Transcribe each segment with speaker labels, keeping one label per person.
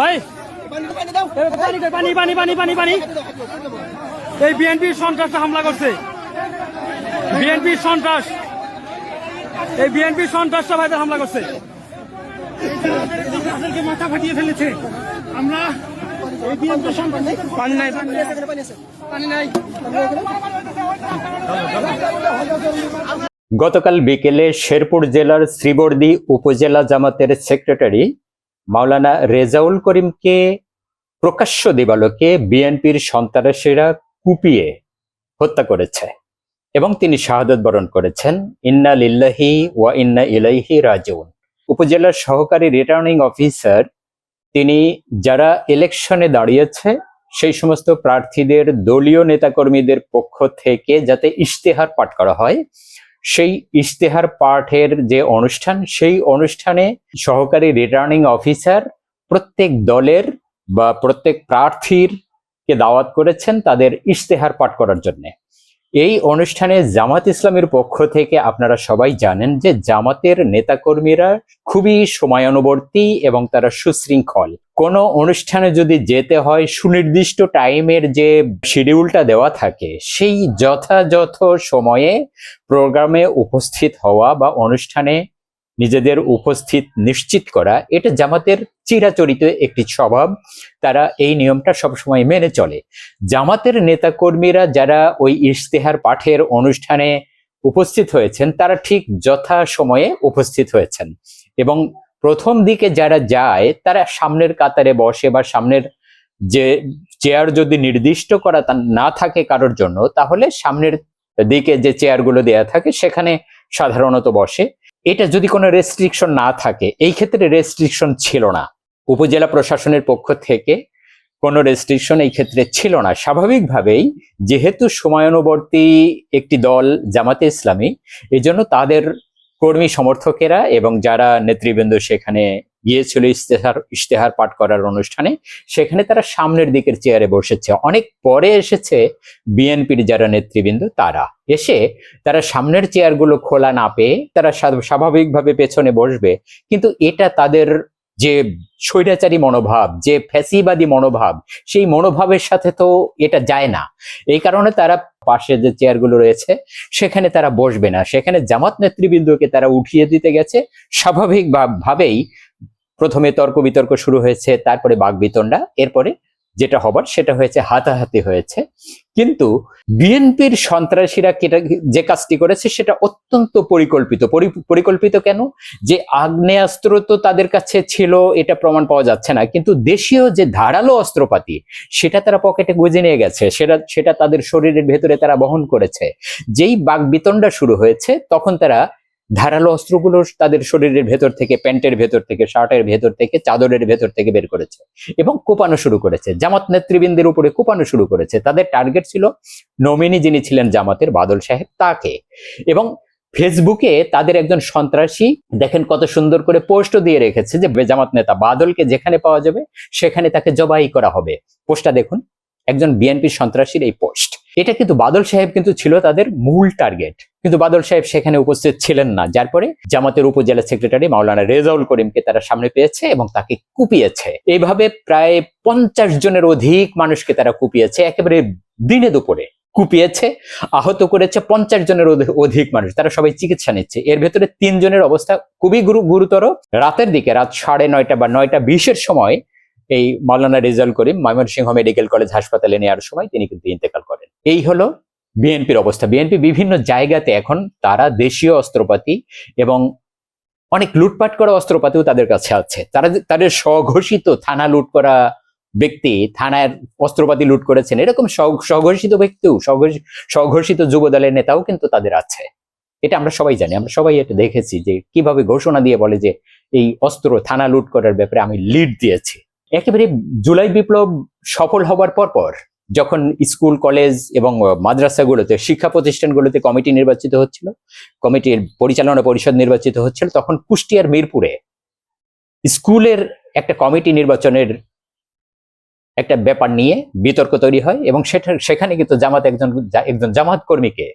Speaker 1: ভাই। এ, পানি কই, পানি পানি পানি পানি। পানি এই সন্ত্রাসটা হামলা করছে। বিএনপির সন্ত্রাস। এই বিএনপির সন্ত্রাসটা ভাইদের হামলা করছে।
Speaker 2: মাথা ফাটিয়ে ফেলেছে। আমরা এই বিএনপি সন্তান
Speaker 1: পানি নাই পানি নাই। পানি নাই।
Speaker 3: গতকাল বিকেলে শেরপুর জেলার শ্রীবর্দী উপজেলা জামাতের সেক্রেটারি মাওলানা রেজাউল করিমকে প্রকাশ্য দিবালোকে বিএনপির সন্ত্রাসীরা কুপিয়ে হত্যা করেছে এবং তিনি শাহাদত বরণ করেছেন। ইন্না লিল্লাহি ওয়া ইন্না ইলাইহি রাজিউন। উপজেলার সহকারী রিটার্নিং অফিসার, তিনি যারা ইলেকশনে দাঁড়িয়েছে, সেই সমস্ত প্রার্থীদের দলীয় নেতাকর্মীদের পক্ষ থেকে যাতে ইশতেহার পাঠ করা হয় সেই ইশতেহার পাঠের যে অনুষ্ঠান, সেই অনুষ্ঠানে সহকারী রিটার্নিং অফিসার প্রত্যেক দলের বা প্রত্যেক প্রার্থীর কে দাওয়াত করেছেন তাদের ইশতেহার পাঠ করার জন্য। এই অনুষ্ঠানে জামাত ইসলামের পক্ষ থেকে আপনারা সবাই জানেন যে জামাতের নেতাকর্মীরা খুবই সময়ানুবর্তী এবং তারা সুশৃঙ্খল। কোনো অনুষ্ঠানে যদি যেতে হয়, সুনির্দিষ্ট টাইমের যে শিডিউলটা দেওয়া থাকে, সেই যথাযথ সময়ে প্রোগ্রামে উপস্থিত হওয়া বা অনুষ্ঠানে নিজেদের উপস্থিত নিশ্চিত করা, এটা জামাতের চিরাচরিত একটি স্বভাব। তারা এই নিয়মটা সবসময় মেনে চলে। জামাতের নেতাকর্মীরা যারা ওই ইশতেহার পাঠের অনুষ্ঠানে উপস্থিত হয়েছেন, তারা ঠিক যথা সময়ে উপস্থিত হয়েছেন। এবং প্রথম দিকে যারা যায়, তারা সামনের কাতারে বসে বা সামনের যে চেয়ার যদি নির্দিষ্ট করা না থাকে কারোর জন্য, তাহলে সামনের দিকে যে চেয়ারগুলো দেয়া থাকে, সেখানে সাধারণত বসে। এটা যদি কোনো রেস্ট্রিকশন না থাকে, এই ক্ষেত্রে রেস্ট্রিকশন ছিল না। উপজেলা প্রশাসনের পক্ষ থেকে কোনো রেস্ট্রিকশন এই ক্ষেত্রে ছিল না। স্বাভাবিকভাবেই যেহেতু সময়ানুবর্তী একটি দল জামাতে ইসলামী এই জন্য তাদের কর্মী সমর্থকেরা এবং যারা নেতৃবৃন্দ সেখানে গিয়েছিল ইশতেহার ইশতেহার পাঠ করার অনুষ্ঠানে, সেখানে তারা সামনের দিকের চেয়ারে বসেছে। অনেক পরে এসেছে বিএনপির যারা নেতৃবৃন্দ, তারা। এসে তারা সামনের চেয়ারগুলো খোলা না পেয়ে তারা স্বাভাবিকভাবে পেছনে বসবে। কিন্তু এটা তাদের যে স্বৈরাচারী মনোভাব, যে ফ্যাসিবাদী মনোভাব, সেই মনোভাবের সাথে তো এটা যায় না। এই কারণে তারা পাশে যে চেয়ারগুলো রয়েছে, সেখানে তারা বসবে না। সেখানে জামাত নেতৃবৃন্দকে তারা উঠিয়ে দিতে গেছে। স্বাভাবিকভাবেই প্রথমে তর্ক বিতর্ক শুরু হয়েছে, তারপরে বাঘ বিতণ্ডা এরপরে যেটা হবার, সেটা হয়েছে, হাতাহাতি হয়েছে। কিন্তু বিএনপির সন্ত্রাসীরা যে কাজটি করেছে, সেটা অত্যন্ত পরিকল্পিত। পরি- পরিকল্পিত কেন? যে আগ্নেয়াস্ত্র তো তাদের কাছে ছিল, এটা প্রমাণ পাওয়া যাচ্ছে না। কিন্তু দেশীয় যে ধারালো অস্ত্রপাতি, সেটা তারা পকেটে গুজে নিয়ে গেছে। সেটা সেটা তাদের শরীরের ভেতরে তারা বহন করেছে। যেই বাঘ বিতণ্ডা শুরু হয়েছে, তখন তারা ধারালো অস্ত্রগুলো তাদের শরীরের ভেতর থেকে, প্যান্টের ভেতর থেকে, শার্টের ভেতর থেকে, চাদরের ভেতর থেকে বের করেছে এবং কোপানো শুরু করেছে। জামাত নেতৃবৃন্দের উপরে কোপানো শুরু করেছে। তাদের টার্গেট ছিল নমিনি যিনি ছিলেন জামাতের বাদল সাহেব, তাকে। এবং ফেসবুকে তাদের একজন সন্ত্রাসী দেখেন কত সুন্দর করে পোস্টও দিয়ে রেখেছে যে বেজামাত নেতা বাদলকে যেখানে পাওয়া যাবে, সেখানে তাকে জবাই করা হবে। পোস্টটা দেখুন, একজন বিএনপি সন্ত্রাসীর এই পোস্ট। এটা কিন্তু বাদল সাহেব কিন্তু ছিল তাদের মূল টার্গেট কিন্তু বাদল সাহেব সেখানে উপস্থিত ছিলেন না, যার পরে জামাতের উপজেলা সেক্রেটারি মাওলানা রেজাউল করিমকে তারা সামনে পেয়েছে এবং তাকে কুপিয়েছে। এইভাবে প্রায় পঞ্চাশ জনের অধিক মানুষকে তারা কুপিয়েছে, একেবারে দিনে দুপুরে কুপিয়েছে, আহত করেছে পঞ্চাশ জনের অধি- অধিক মানুষ, তারা সবাই চিকিৎসা নিচ্ছে। এর ভেতরে তিনজনের অবস্থা খুবই গুরু- গুরুতর। রাতের দিকে, রাত সাড়ে নয়টা বা নয়টা বিশের সময় এই মাওলানা রেজাউল করিম ময়মনসিংহ মেডিকেল কলেজ হাসপাতালে নেওয়ার সময় তিনি কিন্তু ইন্তেকাল করেন। এই হলো বিএনপির অবস্থা। বিএনপি বিভিন্ন জায়গাতে এখন তারা দেশীয় অস্ত্রপাতি এবং অনেক লুটপাট করা অস্ত্রপাতিও তাদের কাছে আছে। তারা তাদের স্বঘোষিত থানা লুট করা ব্যক্তি থানার অস্ত্রপাতি লুট করেছেন, এরকম স্বঘোষিত ব্যক্তিও স্বঘোষিত যুব দলের নেতাও কিন্তু তাদের আছে। এটা আমরা সবাই জানি, আমরা সবাই এটা দেখেছি যে কীভাবে ঘোষণা দিয়ে বলে যে এই অস্ত্র থানা লুট করার ব্যাপারে আমি লিড দিয়েছি। একেবারে জুলাই বিপ্লব সফল হবার পর পর যখন স্কুল, কলেজ এবং মাদ্রাসাগুলোতে, শিক্ষা প্রতিষ্ঠানগুলোতে কমিটি নির্বাচিত হচ্ছিল, কমিটির পরিচালনা পরিষদ নির্বাচিত হচ্ছিল, তখন কুষ্টিয়ার মিরপুরে স্কুলের একটা কমিটি নির্বাচনের একটা ব্যাপার নিয়ে বিতর্ক তৈরি হয় এবং সেটা, সেখানে কিন্তু জামাত একজন একজন জামাত কর্মীকে,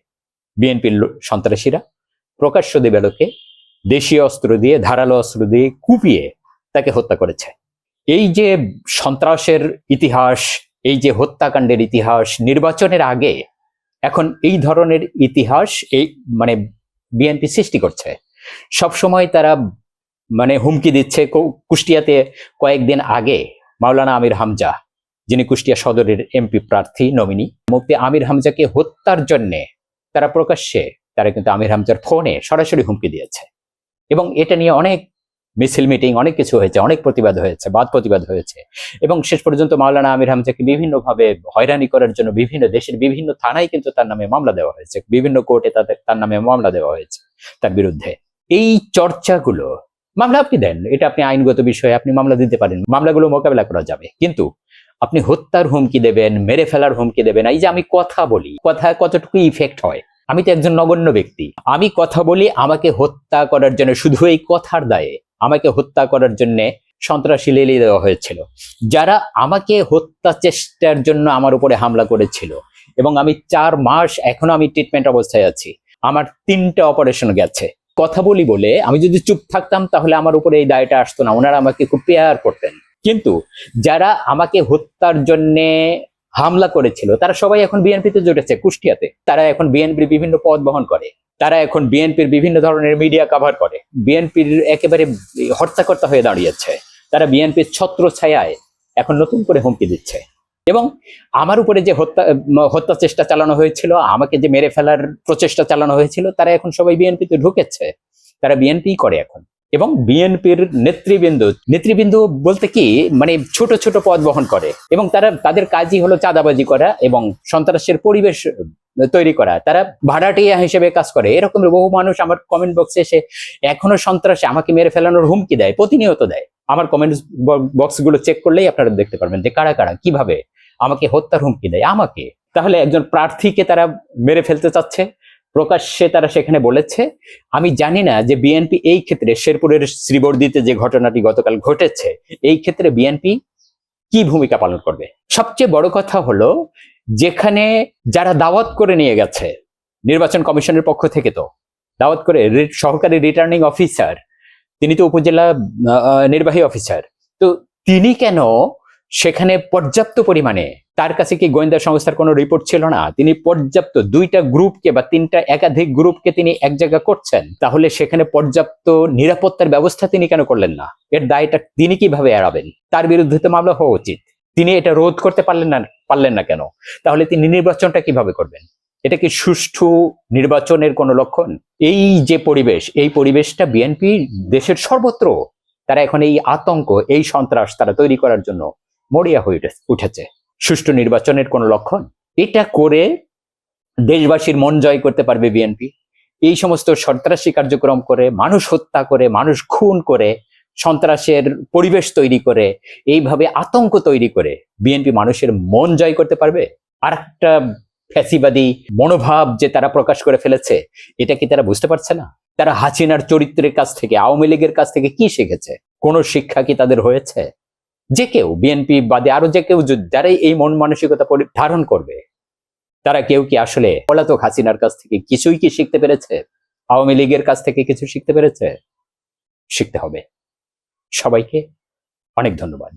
Speaker 3: বিএনপির সন্ত্রাসীরা প্রকাশ্য দিবালোকে দেশীয় অস্ত্র দিয়ে, ধারালো অস্ত্র দিয়ে কুপিয়ে তাকে হত্যা করেছে। এই যে সন্ত্রাসের ইতিহাস এই যে হত্যাকাণ্ডের ইতিহাস, নির্বাচনের আগে এখন এই ধরনের ইতিহাস এই মানে বিএনপি সৃষ্টি করছে। সব সময় তারা মানে হুমকি দিচ্ছে কুষ্টিয়াতে কয়েকদিন আগে মাওলানা আমির হামজা, যিনি কুষ্টিয়া সদরের এমপি প্রার্থী, নমিনি। মুফতি আমির হামজাকে হত্যার জন্যে তারা প্রকাশ্যে তারা কিন্তু আমির হামজার ফোনে সরাসরি হুমকি দিয়েছে। এবং এটা নিয়ে অনেক মিছিল মিটিং, অনেক কিছু হয়েছে, অনেক প্রতিবাদ হয়েছে, বাদ প্রতিবাদ হয়েছে। এবং শেষ পর্যন্ত মাওলানা আমির হামজাকে বিভিন্নভাবে হয়রানি করার জন্য বিভিন্ন দেশের বিভিন্ন থানায় কিন্তু তার নামে মামলা দেওয়া হয়েছে। বিভিন্ন কোর্টে তাদের, তার নামে মামলা দেওয়া হয়েছে তার বিরুদ্ধে। এই চর্চাগুলো, মামলা আপনি দেন, এটা আপনি আইনগত বিষয়ে আপনি মামলা দিতে পারেন, মামলাগুলো মোকাবেলা করা যাবে। কিন্তু আপনি হত্যার হুমকি দেবেন, মেরে ফেলার হুমকি দেবেন, এই যে আমি কথা বলি, কথা কতটুকু ইফেক্ট হয়? আমি তো একজন নগণ্য ব্যক্তি। আমি কথা বলি, আমাকে হত্যা করার জন্য শুধু এই কথার দায়ে। আমাকে হত্যা করার জন্য সন্ত্রাসী লেলিয়ে দেওয়া হয়েছিল। যারা আমাকে হত্যা চেষ্টার জন্য আমার উপরে হামলা করেছিল এবং আমি চার মাস এখনও আমি ট্রিটমেন্ট অবস্থায় আছি। আমার তিনটা অপারেশন গেছে। কথা বলি বলে, আমি যদি চুপ থাকতাম তাহলে আমার উপরে এই দায়টা আসতো না। ওনারা আমাকে খুব পেয়ার করতেন। কিন্তু যারা আমাকে হত্যার জন্য হামলা করেছিল। তারা সবাই এখন বিএনপিতে জুটেছে কুষ্টিয়াতে। তারা এখন বিএনপির বিভিন্ন পদ বহন করে। তারা এখন বিএনপির বিভিন্ন ধরনের মিডিয়া কভার করে। বিএনপির একেবারে হর্তাকর্তা হয়ে দাঁড়িয়েছে। তারা বিএনপির ছত্র ছায়ায় এখন নতুন করে হুমকি দিচ্ছে। এবং আমার উপরে যে হত্যা হত্যা চেষ্টা চালানো হয়েছিল, আমাকে যে মেরে ফেলার প্রচেষ্টা চালানো হয়েছিল, তারা এখন সবাই বিএনপিতে ঢুকেছে। তারা বিএনপি করে এখন। এবং বিএনপির নেতৃবৃন্দ নেতৃবৃন্দ বলতে কি মানে ছোট ছোট পদ বহন করে এবং তারা, তাদের কাজই হলো চাঁদাবাজি করা এবং সন্ত্রাসের পরিবেশ তৈরি করা। তারা ভাড়াটিয়া হিসেবে কাজ করে। এরকম বহু মানুষ আমার কমেন্ট বক্সে এসে, এখনও সন্ত্রাসে আমাকে মেরে ফেলানোর হুমকি দেয়, প্রতিনিয়ত দেয়। আমার কমেন্ট বক্সগুলো চেক করলেই আপনারা দেখতে পারবেন যে কারা কারা, কীভাবে আমাকে হত্যার হুমকি দেয়, আমাকে। তাহলে একজন প্রার্থীকে তারা মেরে ফেলতে চাচ্ছে প্রকাশ্যে তারা সেখানে বলেছে, আমি জানি না যে বিএনপি এই ক্ষেত্রে শেরপুরের শ্রীবর্দিতে যে ঘটনাটি গতকাল ঘটেছে, এই ক্ষেত্রে বিএনপি কি ভূমিকা পালন করবে? সবচেয়ে বড় কথা হলো, যেখানে যারা দাওয়াত করে নিয়ে গেছে, নির্বাচন কমিশনের পক্ষ থেকে তো, দাওয়াত করে সহকারী রিটার্নিং অফিসার, তিনি তো উপজেলা নির্বাহী অফিসার, তো তিনি কেন সেখানে পর্যাপ্ত পরিমাণে তার কাছে কি গোয়েন্দা সংস্থার কোনো রিপোর্ট ছিল না? তিনি পর্যাপ্ত দুইটা গ্রুপকে বা তিনটা একাধিক গ্রুপকে তিনি এক জায়গা করছেন। তাহলে সেখানে পর্যাপ্ত নিরাপত্তার ব্যবস্থা তিনি কেন করলেন না? এর দায়টা তিনি কীভাবে এড়াবেন? তার বিরুদ্ধে তো মামলা হওয়া উচিত। তিনি এটা রোধ করতে পারলেন না পারলেন না কেন? তাহলে তিনি নির্বাচনটা কীভাবে করবেন? এটা কি সুষ্ঠু নির্বাচনের কোনো লক্ষণ? এই যে পরিবেশ, এই পরিবেশটা বিএনপি দেশের সর্বত্র। তারা এখন এই আতঙ্ক, এই সন্ত্রাস তারা তৈরি করার জন্য মরিয়া হয়ে উঠেছে। সুষ্ঠু নির্বাচনের কোনো লক্ষণ? এটা করে দেশবাসীর মন জয় করতে পারবে বিএনপি। এই সমস্ত সন্ত্রাসী কার্যক্রম করে, মানুষ হত্যা করে, মানুষ খুন করে, সন্ত্রাসের পরিবেশ তৈরি করে, এইভাবে আতঙ্ক তৈরি করে বিএনপি মানুষের মন জয় করতে পারবে? আর একটা ফ্যাসিবাদী মনোভাব যে তারা প্রকাশ করে ফেলেছে, এটা কি তারা বুঝতে পারছে না? তারা হাসিনার চরিত্রের কাছ থেকে, আওয়ামী লীগের কাছ থেকে কি শিখেছে? কোন শিক্ষা কি তাদের হয়েছে? যে কেউ বিএনপি বাদে আরও যে কেউ যারাই এই মন মানসিকতা ধারণ করবে, তারা কেউ কি আসলে পলাতক হাসিনার কাছ থেকে কিছুই কি শিখতে পেরেছে? আওয়ামী লীগের কাছ থেকে কিছু শিখতে পেরেছে? শিখতে হবে। সবাইকে অনেক ধন্যবাদ।